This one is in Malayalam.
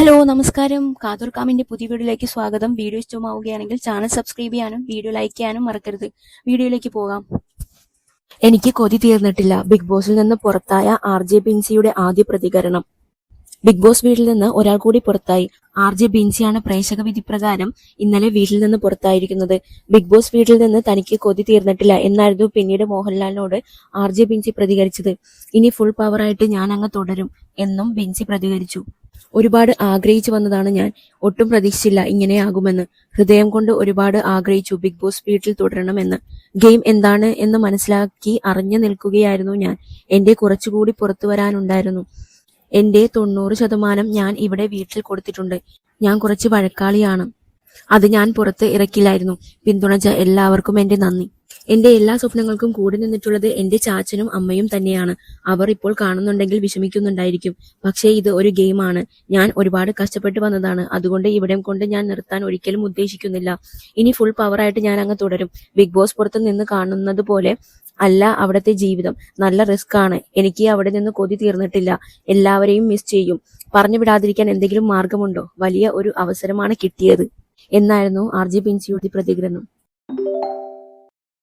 ഹലോ നമസ്കാരം. കാതൂർക്കാമിന്റെ പുതിയ വീഡിയോയിലേക്ക് സ്വാഗതം. വീഡിയോ ഇഷ്ടമാവുകയാണെങ്കിൽ ചാനൽ സബ്സ്ക്രൈബ് ചെയ്യാനും വീഡിയോ ലൈക്ക് ചെയ്യാനും മറക്കരുത്. വീഡിയോയിലേക്ക് പോകാം. എനിക്ക് കൊതി തീർന്നിട്ടില്ല. ബിഗ് ബോസിൽ നിന്ന് പുറത്തായ ആർ ജെ ബിൻസിയുടെ ആദ്യ പ്രതികരണം. ബിഗ് ബോസ് വീട്ടിൽ നിന്ന് ഒരാൾ കൂടി പുറത്തായി. ആർ ജെ ബിൻസിയാണ് പ്രേക്ഷക വിധി പ്രകാരം ഇന്നലെ വീട്ടിൽ നിന്ന് പുറത്തായിരിക്കുന്നത്. ബിഗ് ബോസ് വീട്ടിൽ നിന്ന് തനിക്ക് കൊതി തീർന്നിട്ടില്ല എന്നായിരുന്നു പിന്നീട് മോഹൻലാലിനോട് ആർ ജെ ബിൻസി പ്രതികരിച്ചത്. ഇനി ഫുൾ പവറായിട്ട് ഞാൻ അങ്ങ് തുടരും എന്നും ബിൻസി പ്രതികരിച്ചു. ഒരുപാട് ആഗ്രഹിച്ചു വന്നതാണ് ഞാൻ. ഒട്ടും പ്രതീക്ഷിച്ചില്ല ഇങ്ങനെയാകുമെന്ന് ഹൃദയം കൊണ്ട് ഒരുപാട് ആഗ്രഹിച്ചു ബിഗ് ബോസ് വീട്ടിൽ തുടരണമെന്ന്. ഗെയിം എന്താണ് എന്ന് മനസ്സിലാക്കി അറിഞ്ഞു നിൽക്കുകയായിരുന്നു ഞാൻ. എന്റെ കുറച്ചുകൂടി പുറത്തു വരാനുണ്ടായിരുന്നു. എന്റെ തൊണ്ണൂറ് ശതമാനം ഞാൻ ഇവിടെ വീട്ടിൽ കൊടുത്തിട്ടുണ്ട്. ഞാൻ കുറച്ച് വഴക്കാളിയാണ്. അത് ഞാൻ പുറത്ത് ഇറക്കില്ലായിരുന്നു. പിന്തുണച്ച എല്ലാവർക്കും എന്റെ നന്ദി. എന്റെ എല്ലാ സ്വപ്നങ്ങൾക്കും കൂടെ നിന്നിട്ടുള്ളത് എന്റെ ചാച്ചനും അമ്മയും തന്നെയാണ്. അവർ ഇപ്പോൾ കാണുന്നുണ്ടെങ്കിൽ വിഷമിക്കുന്നുണ്ടായിരിക്കും. പക്ഷേ ഇത് ഒരു ഗെയിമാണ്. ഞാൻ ഒരുപാട് കഷ്ടപ്പെട്ട് വന്നതാണ്. അതുകൊണ്ട് ഇവിടെ കൊണ്ട് ഞാൻ നിർത്താൻ ഒരിക്കലും ഉദ്ദേശിക്കുന്നില്ല. ഇനി ഫുൾ പവറായിട്ട് ഞാൻ അങ്ങ് തുടരും. ബിഗ് ബോസ് പുറത്ത് നിന്ന് കാണുന്നത് പോലെ അല്ല അവിടുത്തെ ജീവിതം. നല്ല റിസ്ക് ആണ്. എനിക്ക് അവിടെ നിന്ന് കൊതി തീർന്നിട്ടില്ല. എല്ലാവരെയും മിസ് ചെയ്യും. പറഞ്ഞു വിടാതിരിക്കാൻ എന്തെങ്കിലും മാർഗമുണ്ടോ? വലിയ ഒരു അവസരമാണ് കിട്ടിയത്. എന്നായിരുന്നു ആർ ജി പിൻസിയുടെ പ്രതികരണം.